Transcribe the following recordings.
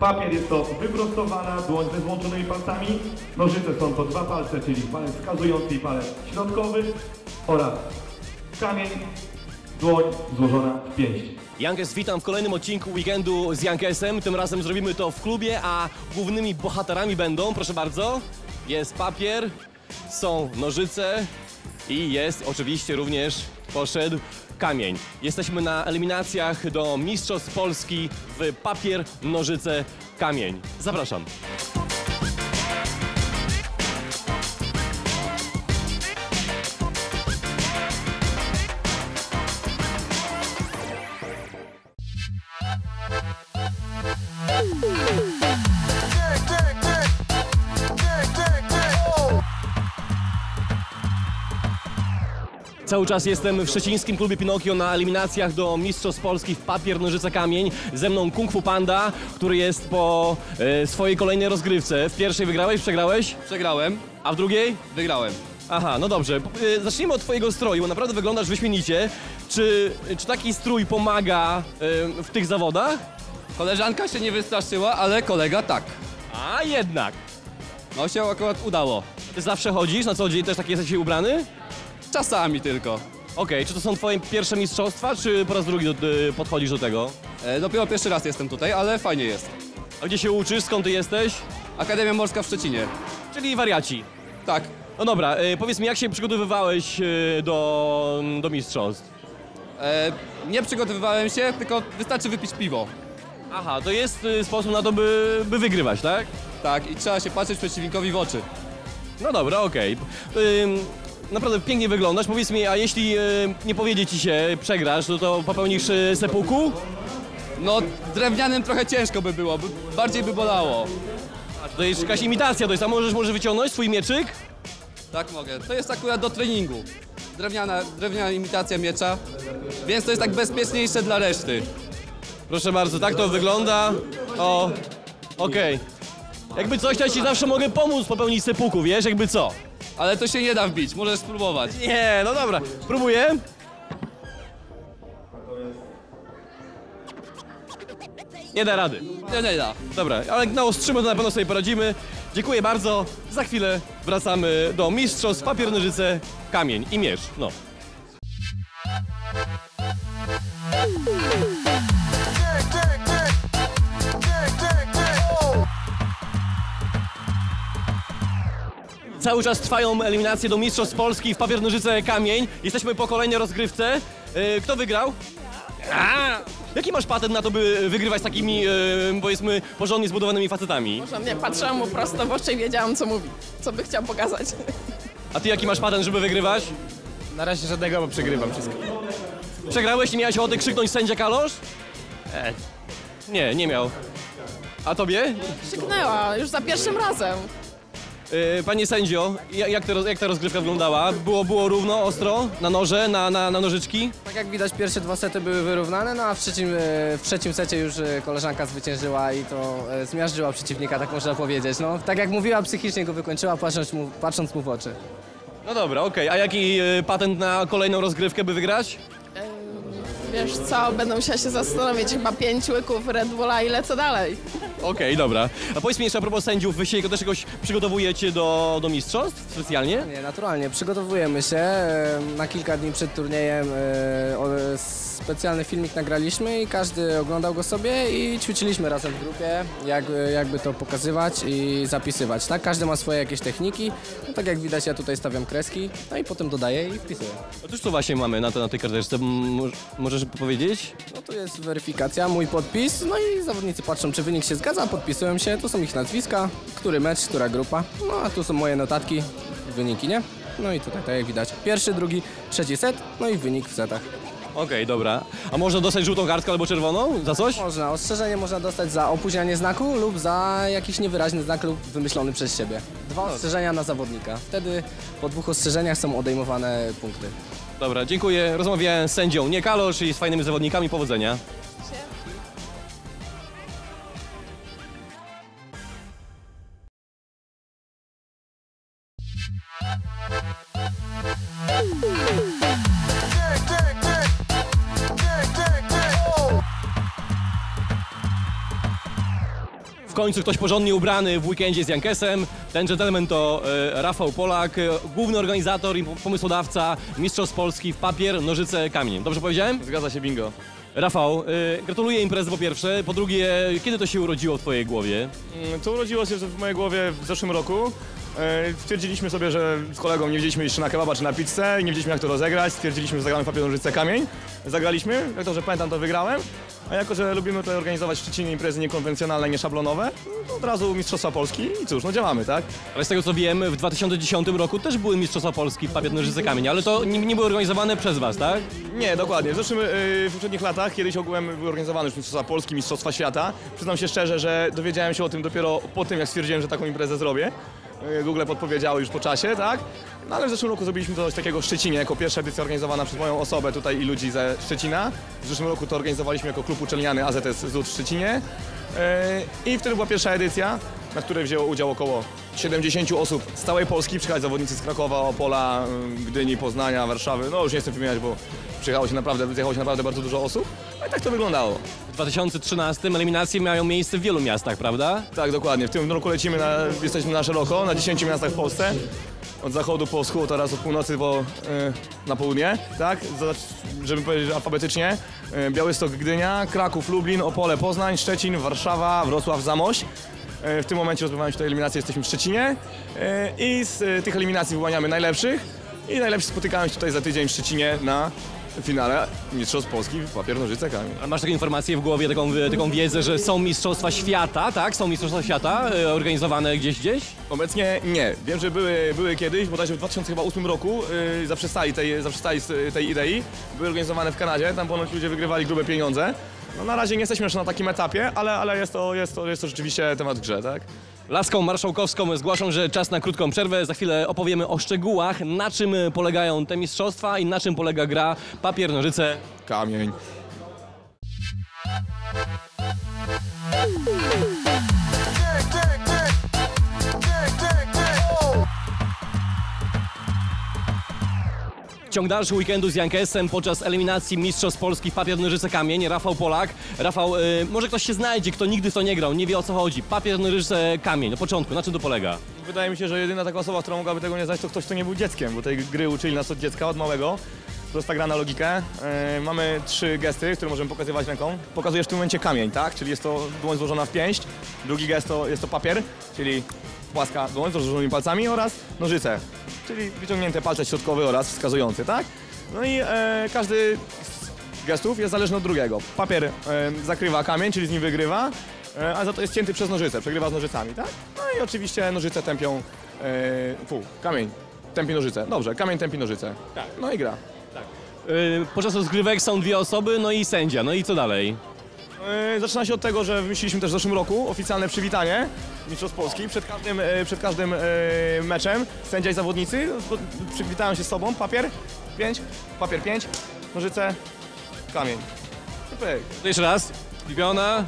Papier jest to wyprostowana dłoń ze złączonymi palcami. Nożyce są to dwa palce, czyli palec wskazujący i palec środkowy oraz kamień, dłoń złożona w pięść. Jankes, witam w kolejnym odcinku weekendu z Jankesem. Tym razem zrobimy to w klubie, a głównymi bohaterami będą, proszę bardzo, jest papier, są nożyce i jest oczywiście również poszedł kamień. Jesteśmy na eliminacjach do Mistrzostw Polski w papier, nożyce, kamień. Zapraszam. Cały czas jestem w szczecińskim klubie Pinokio na eliminacjach do Mistrzostw Polski w papier, nożyce, kamień. Ze mną Kung Fu Panda, który jest po e, swojej kolejnej rozgrywce. W pierwszej wygrałeś, przegrałeś, Przegrałem, a w drugiej? wygrałem. Aha, no dobrze. E, Zacznijmy od twojego stroju, bo naprawdę wyglądasz wyśmienicie. Czy, czy taki strój pomaga e, w tych zawodach? Koleżanka się nie wystraszyła, ale kolega tak. A jednak. No się akurat udało. Ty zawsze chodzisz, na co dzień też tak jesteś ubrany? Czasami tylko. Okej, czy to są twoje pierwsze mistrzostwa, czy po raz drugi do, e, podchodzisz do tego? E, dopiero pierwszy raz jestem tutaj, ale fajnie jest. A gdzie się uczysz, skąd ty jesteś? Akademia Morska w Szczecinie. Czyli wariaci. Tak. No dobra, e, powiedz mi, jak się przygotowywałeś e, do, do mistrzostw? E, nie przygotowywałem się, tylko wystarczy wypić piwo. Aha, to jest e, sposób na to, by, by wygrywać, tak? Tak, i trzeba się patrzeć przeciwnikowi w oczy. No dobra, okej. Ym, Naprawdę pięknie wyglądasz. Powiedz mi, a jeśli e, nie powiedzie ci się, przegrasz, no to popełnisz e, sepuku? No, drewnianym trochę ciężko by było, by, bardziej by bolało. A to jest jakaś imitacja, to jest, a możesz może wyciągnąć swój mieczyk? Tak mogę. To jest akurat do treningu. Drewniana, drewniana imitacja miecza, więc to jest tak bezpieczniejsze dla reszty. Proszę bardzo, tak to wygląda. O, okej. Jakby coś, to ja ci zawsze mogę pomóc popełnić sepuku, wiesz, jakby co? Ale to się nie da wbić, możesz spróbować. Nie, no dobra, spróbuję. Nie da rady. Nie, nie da. Dobra, ale na ostrzymy to na pewno sobie poradzimy. Dziękuję bardzo. Za chwilę wracamy do mistrzostw papier, nożyce, kamień i mierz. No. Cały czas trwają eliminacje do Mistrzostw Polski w papier, nożyce, kamień. Jesteśmy po kolejnej rozgrywce. Yy, Kto wygrał? A! Jaki masz patent na to, by wygrywać z takimi, yy, powiedzmy, porządnie zbudowanymi facetami? Nie, patrzyłam mu prosto w oczy i wiedziałam, co mówi, co by chciał pokazać. A ty jaki masz patent, żeby wygrywać? Na razie żadnego, bo przegrywam wszystko. Przegrałeś i miałeś ochotę krzyknąć sędzia Kalosz? E, nie, nie miał. A tobie? Krzyknęła już za pierwszym razem. Yy, panie sędzio, ja- jak, te, roz- jak ta rozgrywka wyglądała? Było, było równo, ostro, na noże, na, na, na nożyczki? Tak jak widać, pierwsze dwa sety były wyrównane, no a w trzecim, e, w trzecim secie już e, koleżanka zwyciężyła i to e, zmiażdżyła przeciwnika, tak można powiedzieć. No, tak jak mówiła, psychicznie go wykończyła, patrząc mu, patrząc mu w oczy. No dobra, okej. A jaki yy, patent na kolejną rozgrywkę, by wygrać? Wiesz co, będę musiała się zastanowić, chyba pięć łyków Red Bulla i lecę dalej. Okej, dobra. A powiedz mi jeszcze a propos sędziów, wy się też jakoś przygotowujecie do, do mistrzostw specjalnie? Nie, naturalnie, przygotowujemy się e, na kilka dni przed turniejem. e, o, Specjalny filmik nagraliśmy i każdy oglądał go sobie i ćwiczyliśmy razem w grupie, jak, jakby to pokazywać i zapisywać. Tak, każdy ma swoje jakieś techniki. No, tak jak widać, ja tutaj stawiam kreski, no i potem dodaję i wpisuję. Otóż co właśnie mamy na, te, na tej karteczce? Możesz powiedzieć? No tu jest weryfikacja, mój podpis, no i zawodnicy patrzą, czy wynik się zgadza, podpisują się, tu są ich nazwiska, który mecz, która grupa, no a tu są moje notatki, wyniki, nie? No i tutaj, tak jak widać, pierwszy, drugi, trzeci set, no i wynik w setach. Okej, dobra. A można dostać żółtą kartkę albo czerwoną? Za coś? Można, ostrzeżenie można dostać za opóźnianie znaku lub za jakiś niewyraźny znak lub wymyślony przez siebie. Dwa ostrzeżenia na zawodnika. Wtedy po dwóch ostrzeżeniach są odejmowane punkty. Dobra, dziękuję. Rozmawiałem z sędzią Nie Kalosz i z fajnymi zawodnikami. Powodzenia. W końcu ktoś porządnie ubrany w weekendzie z Jankesem. Ten gentleman to e, Rafał Polak, e, główny organizator i pomysłodawca Mistrzostw Polski w papier, nożyce, kamień. Dobrze powiedziałem? Zgadza się, bingo. Rafał, e, gratuluję imprezy po pierwsze. Po drugie, kiedy to się urodziło w twojej głowie? Mm, To urodziło się w mojej głowie w zeszłym roku. E, Stwierdziliśmy sobie, że z kolegą nie wiedzieliśmy jeszcze na kebaba czy na pizzę, nie wiedzieliśmy jak to rozegrać. Stwierdziliśmy, że zagramy w papier, nożyce, kamień. Zagraliśmy, jak to, że pamiętam, to wygrałem. A jako, że lubimy tutaj organizować w Szczecinie imprezy niekonwencjonalne, nieszablonowe, no to od razu Mistrzostwa Polski i cóż, no działamy, tak? Ale z tego co wiem, w 2010 roku też były Mistrzostwa Polski w papier, nożyce, kamień, ale to nie, nie były organizowane przez was, tak? Nie, dokładnie. W zeszłym, y, w poprzednich latach kiedyś ogółem były organizowane już Mistrzostwa Polski, Mistrzostwa Świata. Przyznam się szczerze, że dowiedziałem się o tym dopiero po tym, jak stwierdziłem, że taką imprezę zrobię. Y, Google podpowiedziały już po czasie, tak? No ale w zeszłym roku zrobiliśmy coś takiego w Szczecinie, jako pierwsza edycja organizowana przez moją osobę tutaj i ludzi ze Szczecina. W zeszłym roku to organizowaliśmy jako klub uczelniany AZS ZUT w Szczecinie. Y, I wtedy była pierwsza edycja, na której wzięło udział około 70 osób z całej Polski. Przyjechali zawodnicy z Krakowa, Opola, y, Gdyni, Poznania, Warszawy. No już nie chcę wymieniać, bo przyjechało się naprawdę, zjechało się naprawdę bardzo dużo osób. No i tak to wyglądało. W 2013 eliminacje mają miejsce w wielu miastach, prawda? Tak, dokładnie. W tym roku lecimy, na, jesteśmy na szeroko, na 10 miastach w Polsce. Od zachodu po wschód oraz od północy po, y, na południe, tak? Żeby powiedzieć alfabetycznie. Y, Białystok, Gdynia, Kraków, Lublin, Opole, Poznań, Szczecin, Warszawa, Wrocław, Zamość. Y, W tym momencie rozgrywają się te eliminacje, jesteśmy w Szczecinie y, i z y, tych eliminacji wyłaniamy najlepszych i najlepsi spotykają się tutaj za tydzień w Szczecinie na finale Mistrzostw Polski w papier, nożyce, kamień. A Masz taką informację w głowie, taką, taką wiedzę, że są Mistrzostwa Świata, tak? Są Mistrzostwa Świata e, organizowane gdzieś, gdzieś? Obecnie nie. Wiem, że były, były kiedyś, bodajże w 2008 roku yy, zaprzestali, tej, zaprzestali z tej idei. Były organizowane w Kanadzie, tam ponoć ludzie wygrywali grube pieniądze. No na razie nie jesteśmy jeszcze na takim etapie, ale, ale jest, to, jest, to, jest to rzeczywiście temat grze, tak? Laską marszałkowską zgłaszam, że czas na krótką przerwę. Za chwilę opowiemy o szczegółach, na czym polegają te mistrzostwa i na czym polega gra papier, nożyce. Kamień. Ciąg dalszy weekendu z Jankesem podczas eliminacji Mistrzostw Polski papier, nożyce, kamień. Rafał Polak. Rafał, y, może ktoś się znajdzie, kto nigdy to nie grał, nie wie o co chodzi. Papier, nożyce, kamień. Na początku, na czym to polega? Wydaje mi się, że jedyna taka osoba, która mogłaby tego nie znać, to ktoś, kto nie był dzieckiem, bo tej gry uczyli nas od dziecka, od małego. Prosta gra na logikę. Yy, mamy trzy gesty, które możemy pokazywać ręką. Pokazujesz w tym momencie kamień, tak? Czyli jest to dłoń złożona w pięść. Drugi gest to jest to papier, czyli płaska dłoń z rozłożonymi palcami oraz nożyce, czyli wyciągnięte palce środkowy oraz wskazujący, tak? No i e, każdy z gestów jest zależny od drugiego. Papier e, zakrywa kamień, czyli z nim wygrywa, e, a za to jest cięty przez nożyce, przegrywa z nożycami, tak? No i oczywiście nożyce tępią, e, fu, kamień tępi nożyce. Dobrze, kamień tępi nożyce. Tak. No i gra. Y, podczas rozgrywek są dwie osoby, no i sędzia. No i co dalej? E, Zaczyna się od tego, że wymyśliliśmy też w zeszłym roku oficjalne przywitanie Mistrzostw Polski. Przed każdym, e, przed każdym e, meczem sędzia i zawodnicy no, przywitają się z sobą. Papier 5, papier 5, nożyce, kamień. To jeszcze raz. Piona.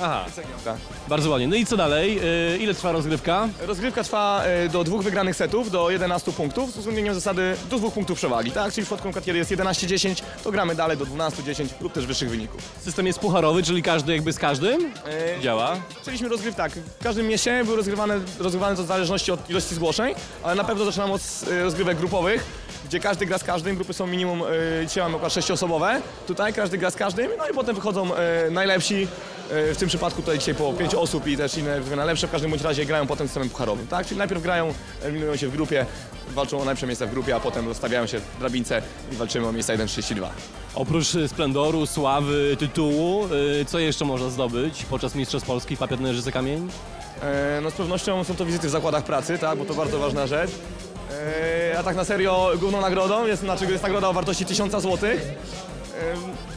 Aha, Cegiełka. bardzo ładnie. No i co dalej? Y, ile trwa rozgrywka? Rozgrywka trwa e, do dwóch wygranych setów, do 11 punktów, z uwzględnieniem zasady do dwóch punktów przewagi, tak? Czyli w przypadku kiedy jest 11-10, to gramy dalej do 12-10 lub też wyższych wyników. System jest pucharowy, czyli każdy jakby z każdym E, działa. Zaczęliśmy rozgryw tak. W każdym mieście były rozgrywane, rozgrywane to w zależności od ilości zgłoszeń, ale na pewno zaczynamy od e, rozgrywek grupowych, gdzie każdy gra z każdym. Grupy są minimum, e, dzisiaj mamy około sześciosobowe. Tutaj każdy gra z każdym, no i potem wychodzą e, najlepsi. E, w tym przypadku tutaj dzisiaj po pięć osób i też inne najlepsze. W każdym bądź razie grają potem systemem pucharowym, tak? Czyli najpierw grają, eliminują się w grupie, walczą o najlepsze miejsca w grupie, a potem rozstawiają się w drabince i walczymy o miejsca 1-32. Oprócz y, splendoru, sławy, tytułu, y, co jeszcze można zdobyć podczas Mistrzostw Polski papier, nożyce, kamień? E, No z pewnością są to wizyty w zakładach pracy, tak, bo to bardzo ważna rzecz. E, A tak na serio główną nagrodą jest, znaczy jest nagroda o wartości 1000 zł.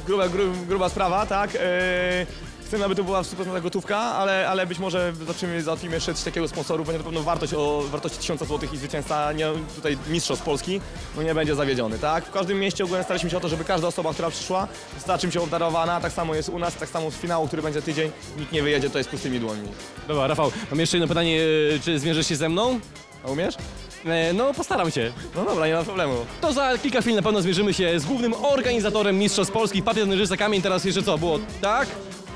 Gruba, gru, gruba sprawa, tak. E, Chcemy, aby to była 100% gotówka, ale, ale być może zobaczymy, załatwimy jeszcze coś takiego sponsorów. Będzie to pewno wartość o wartości 1000 zł i zwycięzca, nie, tutaj mistrzostw Polski, no nie będzie zawiedziony, tak? W każdym mieście ogólnie staraliśmy się o to, żeby każda osoba, która przyszła, została czymś obdarowana. Tak samo jest u nas, tak samo z finału, który będzie tydzień. Nikt nie wyjedzie tutaj z pustymi dłońmi. Dobra, Rafał, mam jeszcze jedno pytanie, e, czy zmierzysz się ze mną? A umiesz? E, No, postaram się. No dobra, nie ma problemu. To za kilka chwil na pewno zmierzymy się z głównym organizatorem Mistrzostw Polski. Papier, nożyce, kamień. Teraz jeszcze co? Było tak,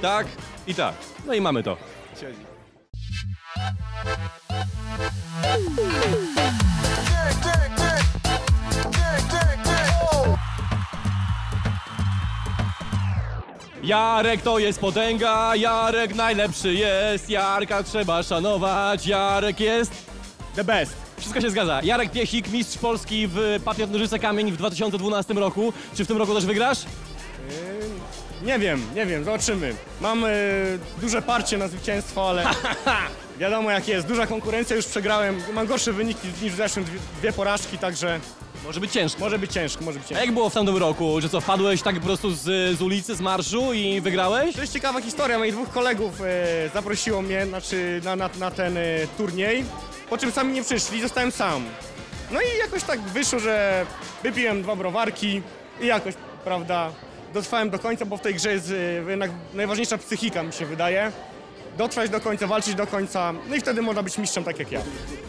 tak i tak. No i mamy to. Siedzi. Jarek to jest potęga, Jarek najlepszy jest, Jarka trzeba szanować, Jarek jest the best. Wszystko się zgadza. Jarek Piesik, mistrz Polski w papier, nożyce, kamień w 2012 roku. Czy w tym roku też wygrasz? Nie wiem, nie wiem, zobaczymy. Mam e, duże parcie na zwycięstwo, ale wiadomo jak jest. Duża konkurencja, już przegrałem. Mam gorsze wyniki niż w zeszłym, dwie, dwie porażki, także Może być ciężko. może być ciężko, może być A ciężko. jak było w tamtym roku? Że co, wpadłeś tak po prostu z, z ulicy, z marszu i wygrałeś? To jest ciekawa historia. Moich dwóch kolegów e, zaprosiło mnie znaczy, na, na, na ten turniej, po czym sami nie przyszli, zostałem sam. No i jakoś tak wyszło, że wypiłem dwa browarki i jakoś, prawda, dotrwałem do końca, bo w tej grze jest e, jednak najważniejsza psychika, mi się wydaje. Dotrwać do końca, walczyć do końca, no i wtedy można być mistrzem tak jak ja.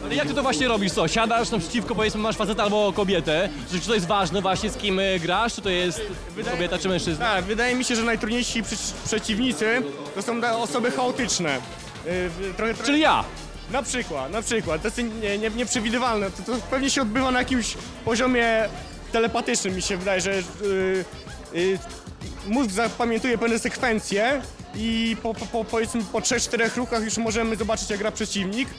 Ale jak ty to właśnie robisz? Co, siadasz naprzeciwko, powiedzmy, masz faceta albo kobietę? Czy, czy to jest ważne właśnie z kim y, grasz? Czy to jest kobieta czy mężczyzna? Tak, wydaje mi się, że najtrudniejsi przeciwnicy to są osoby chaotyczne. Trochę, trochę... Czyli ja. Na przykład, na przykład. To jest nie, nie, nieprzewidywalne. To, to pewnie się odbywa na jakimś poziomie telepatycznym, mi się wydaje, że yy, yy, mózg zapamiętuje pewne sekwencje i po, po, po, powiedzmy po 3-4 ruchach już możemy zobaczyć, jak gra przeciwnik.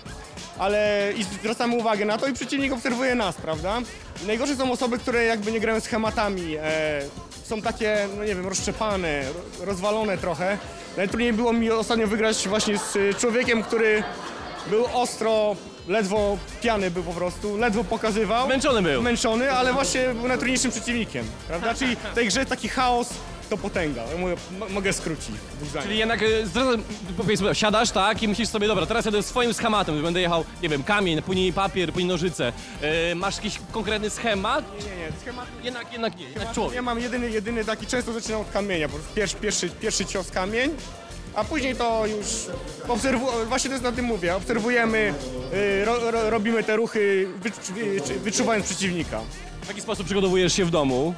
Ale i zwracamy uwagę na to i przeciwnik obserwuje nas, prawda? Najgorsze są osoby, które jakby nie grają schematami, e, są takie, no nie wiem, rozszczepane, ro- rozwalone trochę. Najtrudniej było mi ostatnio wygrać właśnie z człowiekiem, który był ostro, ledwo piany był po prostu, ledwo pokazywał. Zmęczony był. Zmęczony, ale właśnie był najtrudniejszym przeciwnikiem, prawda? Czyli w tej grze taki chaos to potęga. Ja mogę, mo- mogę skrócić. Czyli jednak zaraz, powiedzmy, siadasz tak i myślisz sobie, dobra, teraz jadę swoim schematem, będę jechał, nie wiem, kamień, później papier, później nożyce. Y, masz jakiś konkretny schemat? Nie, nie, schemat Jednak, jednak nie, jednak człowiek. Ja mam jedyny, jedyny taki, często zaczynam od kamienia, po prostu pierwszy, pierwszy, pierwszy cios kamień, a później to już obserwu, właśnie też na tym mówię, obserwujemy, y, ro, ro, robimy te ruchy, wyczu, wyczu- wyczuwając przeciwnika. W jaki sposób przygotowujesz się w domu?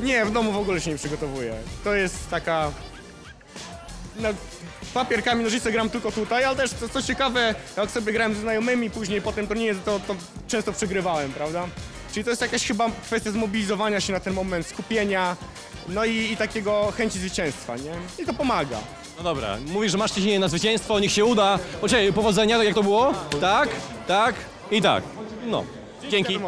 Y, nie, w domu w ogóle się nie przygotowuję. To jest taka... No, papier, kamień, nożyce gram tylko tutaj, ale też co, co ciekawe, jak sobie grałem ze znajomymi później po tym turnieju, to, to często przegrywałem, prawda? Czyli to jest jakaś chyba kwestia zmobilizowania się na ten moment, skupienia, no i, i takiego chęci zwycięstwa, nie? I to pomaga. No dobra, mówisz, że masz ciśnienie na zwycięstwo, niech się uda. Poczekaj, powodzenia, jak to było? Tak, tak i tak. No, dzięki.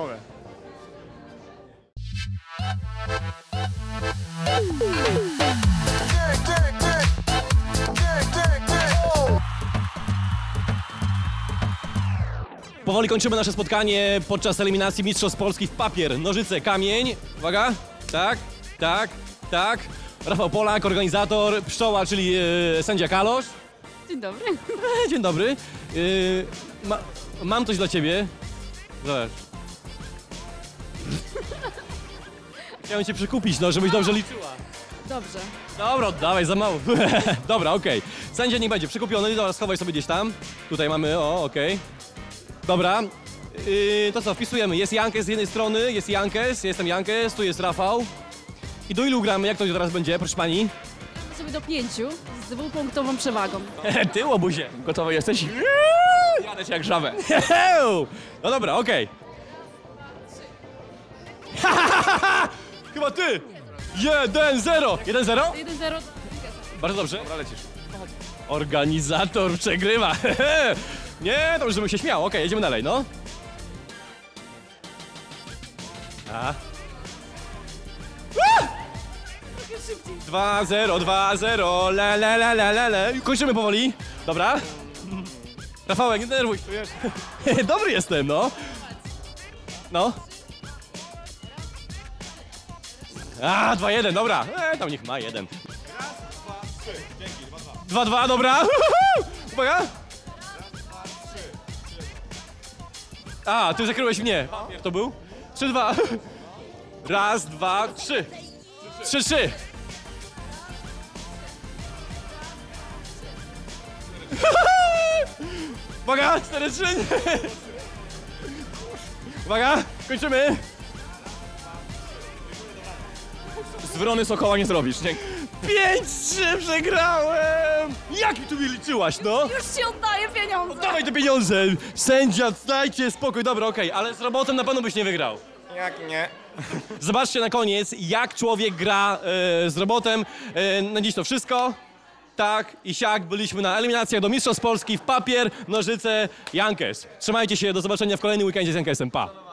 Powoli kończymy nasze spotkanie podczas eliminacji Mistrzostw Polski w papier, nożyce, kamień. Uwaga, tak, tak, tak. Rafał Polak, organizator, pszczoła, czyli e, sędzia Kalosz. Dzień dobry. Dzień dobry. E, ma, mam coś dla ciebie. Zobacz. Chciałem cię przekupić, no, żebyś dobrze liczyła. Dobrze. Dobra, oddawaj, za mało. Dobra, okej. Sędzia niech będzie przekupiony, dobra, schowaj sobie gdzieś tam. Tutaj mamy, o, okej. Dobra, yy, to co, wpisujemy. Jest Jankes z jednej strony, jest Jankes, jestem Jankes, tu jest Rafał. I do ilu gramy, jak to teraz będzie, proszę pani? Sobie do pięciu z dwupunktową przewagą. Ty, łobuzie. Gotowy jesteś? Jadę cię jak żabę. No dobra, okej. Chyba ty! Jeden, zero! Jeden, zero? 1-0. Bardzo dobrze. Dobra, lecisz. Organizator przegrywa. Nie, to już żebym się śmiał. Okej, jedziemy dalej, no. A. 2-0, 2-0, le, le, le, le, le. Kończymy powoli. Dobra. Rafałek, nie denerwuj. Dobry jestem, no. No. A, 2-1, dobra. E, tam niech ma jeden. Dwa, dwa, dobra. Uwaga. A, ty zakryłeś mnie. Papier to był? Trzy, dwa. Raz, dwa, trzy. Trzy, trzy. Uwaga, cztery, trzy. Uwaga, kończymy. Z Wrony Sokoła nie zrobisz. Pięć, trzy, przegrałem. Jak mi tu mi liczyłaś, no? Już ci oddaję pieniądze. Dawaj te pieniądze! Sędzia, dajcie spokój, dobra, okej, ale z robotem na pewno byś nie wygrał. Jak nie? Zobaczcie na koniec, jak człowiek gra e, z robotem. E, na dziś to wszystko. Tak i siak, byliśmy na eliminacjach do Mistrzostw Polski w papier, nożyce, Jankes. Trzymajcie się, do zobaczenia w kolejnym weekendzie z Jankesem, pa!